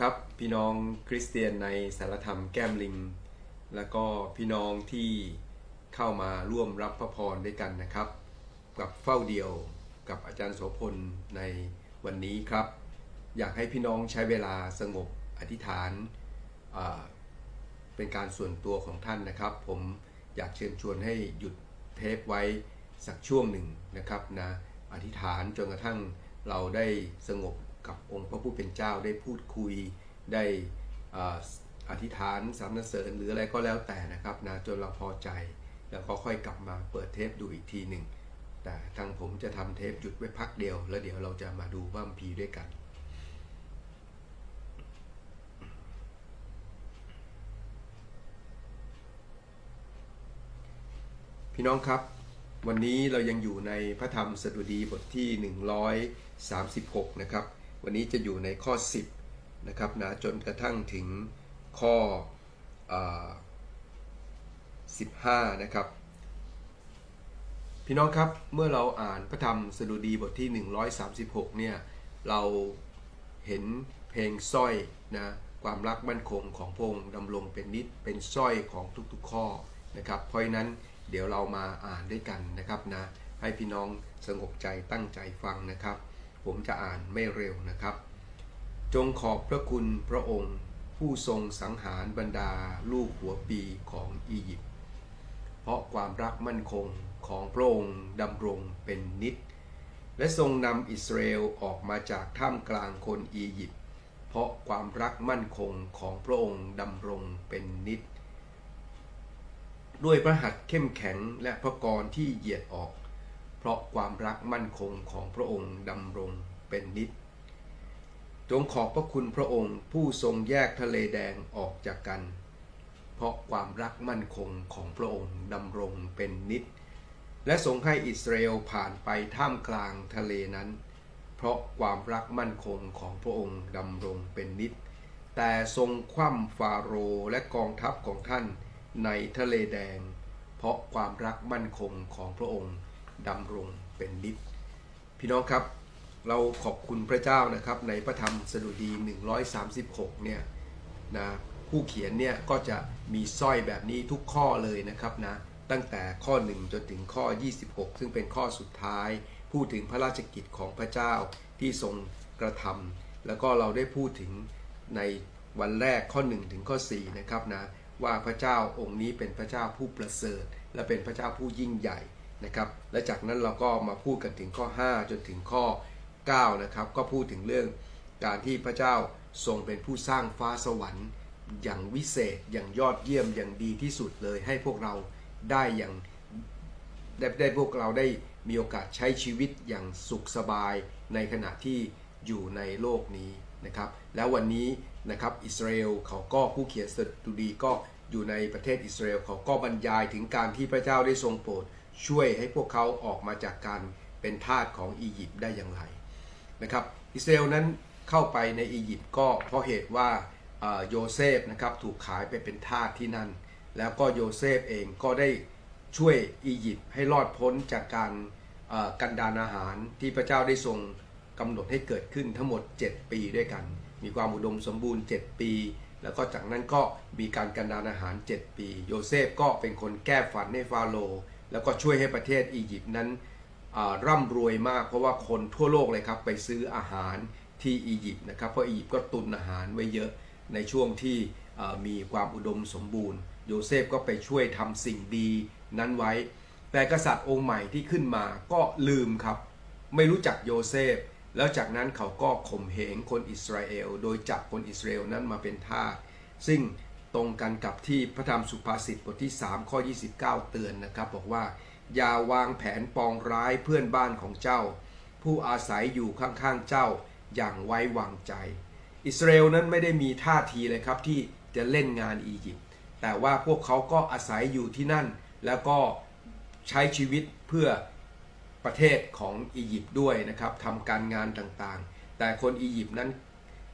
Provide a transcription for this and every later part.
ครับ พี่น้องคริสเตียนในสารธรรมแก้มลิง แล้วก็พี่น้องที่เข้ามาร่วมรับพระพรด้วยกันนะครับ กับเฝ้าเดียวกับอาจารย์โสพลในวันนี้ครับ อยากให้พี่น้องใช้เวลาสงบอธิษฐานเป็นการส่วนตัวของท่านนะครับ ผมอยากเชิญชวนให้หยุดเทปไว้สักช่วงหนึ่งนะครับนะอธิษฐานจนกระทั่งเราได้สงบ กับองค์พระผู้เป็นเจ้าได้พูดคุยได้ออธิษฐานสรรเสริญหรืออะไรก็แล้วแต่นะครับนะจนเราพอใจ แล้วก็ค่อยกลับมาเปิดเทปดูอีกทีหนึ่งแต่ทางผมจะทำเทปหยุดไว้พักเดียว แล้วเดี๋ยวเราจะมาดูว่ามัมพีด้วยกันพี่น้องครับ วันนี้เรายังอยู่ในพระธรรมสดุดีบทที่ 136 นะครับ วันนี้จะอยู่ในข้อ 10นะครับนะจนกระทั่งถึงข้ออ15 นะครับ พี่น้องครับเมื่อเราอ่านพระธรรมสดุดีบทที่ 136 เนี่ย เราเห็นเพลงสร้อยนะความรักมั่นคงของพงค์ดำรงเป็นนิดเป็นสร้อยของทุกๆข้อนะครับ เพราะนั้นเดี๋ยวเรามาอ่านด้วยกันนะครับนะให้พี่น้องสงบใจตั้งใจฟังนะครับ ผมจะอ่านไม่เร็วนะครับ จงขอบพระคุณพระองค์ ผู้ทรงสังหารบรรดาลูกหัวปีของอียิปต์เพราะความรักมั่นคงของพระองค์ดำรงเป็นนิจและทรงนำอิสราเอลออกมาจากท่ามกลางคนอียิปต์เพราะความรักมั่นคงของพระองค์ดำรงเป็นนิจด้วยพระหัตถ์เข้มแข็งและพระกรที่เหยียดออก เพราะความรักมั่นคงของพระองค์ดำรงเป็นนิจจงขอบพระคุณพระองค์ผู้ทรงแยกทะเลแดงออกจากกัน เพราะความรักมั่นคงของพระองค์ดำรงเป็นนิจและทรงให้อิสราเอลผ่านไปท่ามกลางทะเลนั้น เพราะความรักมั่นคงของพระองค์ดำรงเป็นนิจแต่ทรงคว่ำฟาโรห์และกองทัพของท่านในทะเลแดง เพราะความรักมั่นคงของพระองค์ ดำรงเป็นนิจพี่น้องครับ เราขอบคุณพระเจ้านะครับ ในพระธรรมสดุดี 136 เนี่ยนะผู้เขียนเนี่ยก็จะมีสร้อยแบบนี้ทุกข้อเลยนะครับนะตั้งแต่ข้อ 1 จนถึงข้อ 26 ซึ่งเป็นข้อสุดท้าย พูดถึงพระราชกิจของพระเจ้าที่ทรงกระทำแล้วก็เราได้พูดถึงในวันแรกข้อ 1 ถึงข้อ 4 นะครับนะว่าพระเจ้าองค์นี้เป็นพระเจ้าผู้ประเสริฐ และเป็นพระเจ้าผู้ยิ่งใหญ่ นะครับและจากนั้นเราก็มาพูดกันถึงข้อ 5 จนถึงข้อ 9 นะครับ ก็พูดถึงเรื่องการที่พระเจ้าทรงเป็นผู้สร้างฟ้าสวรรค์ อย่างวิเศษอย่างยอดเยี่ยมอย่างดีที่สุดเลยให้พวกเราได้อย่างได้ได้พวกเราได้มีโอกาสใช้ชีวิตอย่างสุขสบายในขณะที่อยู่ในโลกนี้นะครับ แล้ววันนี้นะครับอิสราเอลเขาก็ผู้เขียนสดุดีก็อยู่ในประเทศอิสราเอลเขาก็บรรยายถึงการที่พระเจ้าได้ทรงโปรด ช่วยให้พวกเขาออกมาจากการเป็นทาสของอียิปต์ได้อย่างไรนะครับอิสราเอลนั้นเข้าไปในอียิปต์ก็เพราะเหตุว่าโยเซฟนะครับถูกขายไปเป็นทาสที่นั่น แล้วก็โยเซฟเองก็ได้ช่วยอียิปต์ให้รอดพ้นจากการกันดานอาหารที่พระเจ้าได้ทรงกำหนดให้เกิดขึ้นทั้งหมด 7 ปีด้วยกัน มีความอุดมสมบูรณ์ 7 ปี แล้วก็จากนั้นก็มีการกันดานอาหาร 7 ปี โยเซฟก็เป็นคนแก้ฝันให้ฟาโรห์ แล้วก็ช่วยให้ประเทศอียิปต์นั้นร่ำรวยมากเพราะว่าคนทั่วโลกเลยครับไปซื้ออาหารที่อียิปต์นะครับเพราะอียิปต์ก็ตุนอาหารไว้เยอะในช่วงที่มีความอุดมสมบูรณ์ โยเซฟก็ไปช่วยทำสิ่งดีนั้นไว้ แต่กษัตริย์องค์ใหม่ที่ขึ้นมาก็ลืมครับ ไม่รู้จักโยเซฟ แล้วจากนั้นเขาก็ข่มเหงคนอิสราเอล โดยจับคนอิสราเอลนั้นมาเป็นทาสซึ่ง ตรงกันกับที่พระธรรมสุภาษิตบทที่ 3 ข้อ 29 เตือนนะครับ บอกว่า อย่าวางแผนปองร้ายเพื่อนบ้านของเจ้า ผู้อาศัยอยู่ข้างๆเจ้าอย่างไว้วางใจ อิสราเอลนั้นไม่ได้มีท่าทีเลยครับที่จะเล่นงานอียิปต์แต่ว่าพวกเขาก็อาศัยอยู่ที่นั่น แล้วก็ใช้ชีวิตเพื่อประเทศของอียิปต์ด้วยนะครับทำการงานต่างๆ แต่คนอียิปต์นั้น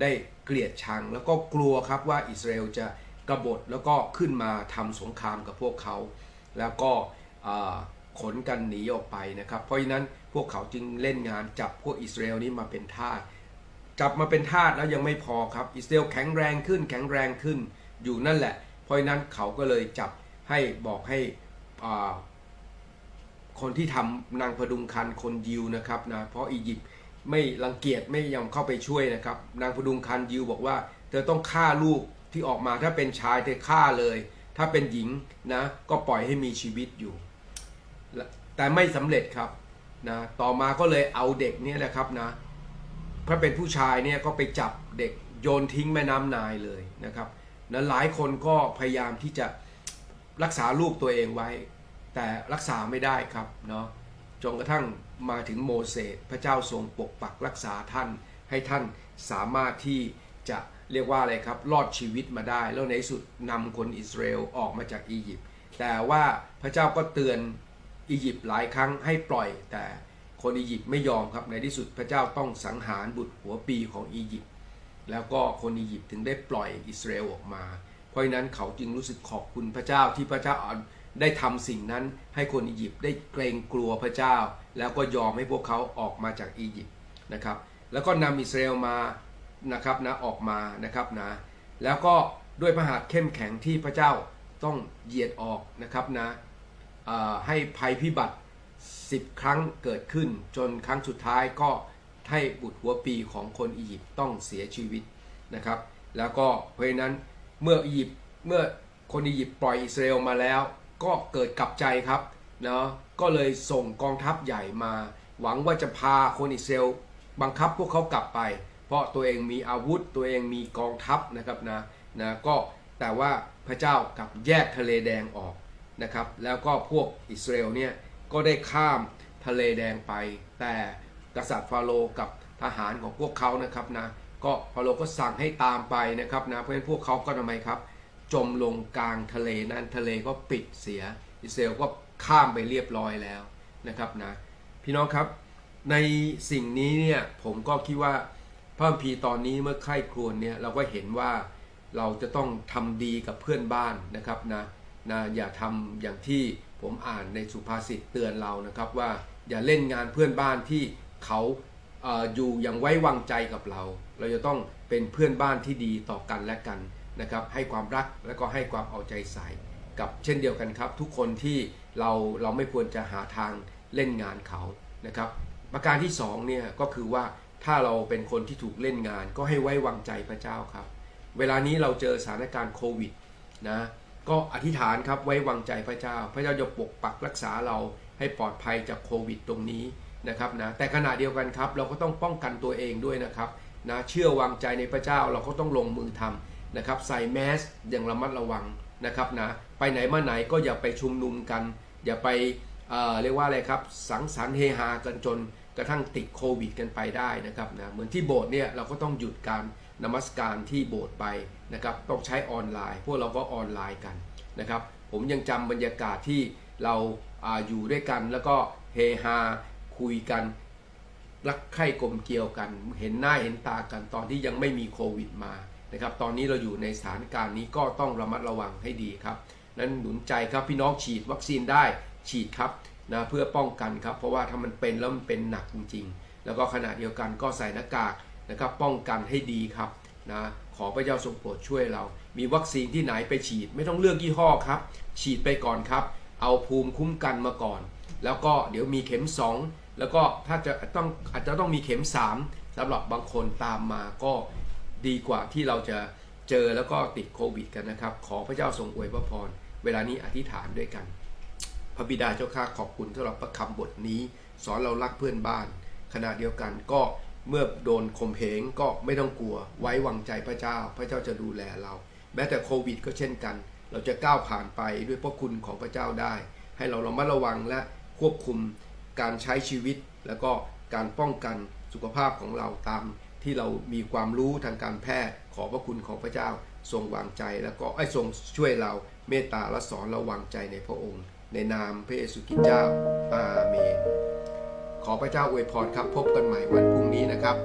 ได้เกลียดชังแล้วก็กลัวครับว่าอิสราเอลจะ กบฏแล้วก็ขึ้นมาทำสงครามกับพวกเขา แล้วก็ขนกันหนีออกไปนะครับ เพราะฉะนั้นพวกเขาจึงเล่นงานจับพวกอิสราเอลนี้มาเป็นทาสจับมาเป็นทาสแล้วยังไม่พอครับอิสราเอลแข็งแรงขึ้นแข็งแรงขึ้นอยู่นั่นแหละ เพราะฉะนั้นเขาก็เลยจับให้บอกให้อ่าคนที่ทำนางพดุงคันคนยิวนะครับนะเพราะอียิปต์ไม่รังเกียจไม่ยอมเข้าไปช่วยนะครับ นางพดุงคันยิวบอกว่า เธอต้องฆ่าลูก ที่ออกมาถ้าเป็นชายเธอฆ่าเลย ถ้าเป็นหญิงนะก็ปล่อยให้มีชีวิตอยู่ แต่ไม่สำเร็จครับนะต่อมาก็เลยเอาเด็กเนี่ยนะครับนะถ้าเป็นผู้ชายเนี่ยก็ไปจับเด็กโยนทิ้งแม่น้ำนายเลยนะครับนั้นหลายคนก็พยายามที่จะรักษาลูกตัวเองไว้ แต่รักษาไม่ได้ครับเนาะจนกระทั่งมาถึงโมเสสพระเจ้าทรงปกปักรักษาท่านให้ท่านสามารถที่จะ เรียกว่าอะไรครับรอดชีวิตมาได้ แล้วในที่สุดนำคนอิสราเอลออกมาจากอียิปต์แต่ว่าพระเจ้าก็เตือนอียิปต์หลายครั้งให้ปล่อย แต่คนอียิปต์ไม่ยอมครับในที่สุดพระเจ้าต้องสังหารบุตรหัวปีของอียิปต์แล้วก็คนอียิปต์ถึงได้ปล่อยอิสราเอลออกมา เพราะฉะนั้นเขาจึงรู้สึกขอบคุณพระเจ้าที่พระเจ้าได้ทำสิ่งนั้นให้คนอียิปต์ได้เกรงกลัวพระเจ้า แล้วก็ยอมให้พวกเขาออกมาจากอียิปต์นะครับ แล้วก็นำอิสราเอลมา นะครับนะออกมานะครับนะแล้วก็ด้วยพระหัตถ์เข้มแข็งที่พระเจ้าต้องเหยียดออกนะครับนะให้ภัยพิบัติ 10 ครั้งเกิดขึ้น จนครั้งสุดท้ายก็ให้บุตรหัวปีของคนอียิปต์ต้องเสียชีวิตนะครับ แล้วก็เพราะนั้นเมื่ออียิปต์เมื่อคนอียิปต์ปล่อยอิสราเอลมาแล้ว ก็เกิดกลับใจครับเนาะก็เลยส่งกองทัพใหญ่มา หวังว่าจะพาคนอิสราเอลบังคับพวกเขากลับไป เพราะตัวเองมีอาวุธตัวเองมีกองทัพนะครับนะนะก็แต่ว่าพระเจ้ากับแยกทะเลแดงออกนะครับแล้วก็พวกอิสราเอลเนี่ยก็ได้ข้ามทะเลแดงไป แต่กษัตริย์ฟาโรห์กับทหารของพวกเขานะครับนะก็ฟาโรห์ก็สั่งให้ตามไปนะครับนะเพราะฉะนั้นพวกเขาก็ทำไมครับ จมลงกลางทะเลนั้นทะเลก็ปิดเสีย อิสราเอลก็ข้ามไปเรียบร้อยแล้วนะครับนะพี่น้องครับในสิ่งนี้เนี่ยผมก็คิดว่า พระคัมภีร์ตอนนี้เมื่อใคร่ครวญเนี่ยเราก็เห็นว่าเราจะต้องทำดีกับเพื่อนบ้านนะครับนะนะอย่าทำอย่างที่ผมอ่านในสุภาษิตเตือนเรานะครับว่าอย่าเล่นงานเพื่อนบ้านที่เขาเอออยู่อย่างไว้วางใจกับเรา เราจะต้องเป็นเพื่อนบ้านที่ดีต่อกันและกันนะครับ ให้ความรักและก็ให้ความเอาใจใส่ กับเช่นเดียวกันครับ ทุกคนที่เราเราไม่ควรจะหาทางเล่นงานเขานะครับ ประการที่สองเนี่ยก็คือว่า ถ้าเราเป็นคนที่ถูกเล่นงานก็ให้ไว้วางใจพระเจ้าครับ เวลานี้เราเจอสถานการณ์โควิดนะก็อธิษฐานครับไว้วางใจพระเจ้า พระเจ้าจะปกปักรักษาเราให้ปลอดภัยจากโควิดตรงนี้นะครับนะแต่ขณะเดียวกันครับ เราก็ต้องป้องกันตัวเองด้วยนะครับนะเชื่อวางใจในพระเจ้าเราก็ต้องลงมือทำนะครับใส่แมสอย่างระมัดระวังนะครับนะไปไหนมาไหนก็อย่าไปชุมนุมกัน อย่าไปเออเรียกว่าอะไรครับสังสรรค์เฮฮากันจน กระทั่งติดโควิดกันไปได้นะครับนะเหมือนที่โบสถ์เนี่ยเราก็ต้องหยุดการนมัสการที่โบสถ์ไปนะครับต้องใช้ออนไลน์ พวกเราก็ออนไลน์กันนะครับผมยังจำบรรยากาศที่เราอาอยู่ด้วยกัน แล้วก็เฮฮาคุยกันรักใคร่กลมเกลียวกัน เห็นหน้าเห็นตากันตอนที่ยังไม่มีโควิดมานะครับตอนนี้เราอยู่ในสถานการณ์นี้ก็ต้องระมัดระวังให้ดีครับ นั้นหนุนใจครับพี่น้องฉีดวัคซีนได้ฉีดครับ นะเพื่อป้องกันครับ เพราะว่าถ้ามันเป็นแล้วมันเป็นหนักจริง ๆ แล้วก็ขณะเดียวกันก็ใส่หน้ากากนะครับป้องกันให้ดีครับนะขอพระเจ้าทรงโปรดช่วยเรา มีวัคซีนที่ไหนไปฉีด ไม่ต้องเลือกยี่ห้อครับ ฉีดไปก่อนครับ เอาภูมิคุ้มกันมาก่อน แล้วก็เดี๋ยวมีเข็ม 2 แล้วก็ถ้าจะต้องอาจจะต้องมีเข็ม 3สำหรับบางคนตามมาก็ดีกว่าที่เราจะเจอแล้วก็ติดโควิดกันนะครับ ขอพระเจ้าทรงอวยพระพร เวลานี้อธิษฐานด้วยกัน พระบิดาเจ้าข้าขอบคุณสำหรับพระคำบทนี้ สอนเรารักเพื่อนบ้าน ขณะเดียวกันก็เมื่อโดนข่มเหงก็ไม่ต้องกลัว ไว้วางใจพระเจ้า พระเจ้าจะดูแลเรา แม้แต่โควิด ก็เช่นกัน เราจะก้าวผ่านไปด้วยพระคุณของพระเจ้าได้ ให้เราระมัดระวังและควบคุมการใช้ชีวิต แล้วก็การป้องกันสุขภาพของเราตามที่เรามีความรู้ทางการแพทย์ขอพระคุณของพระเจ้าทรงวางใจแล้วก็ไอ้ทรงช่วยเราเมตตาและสอนเราวางใจในพระองค์ ในนามพระเยซูคริสต์เจ้าอาเมน ขอพระเจ้าอวยพรครับ พบกันใหม่วันพรุ่งนี้นะครับ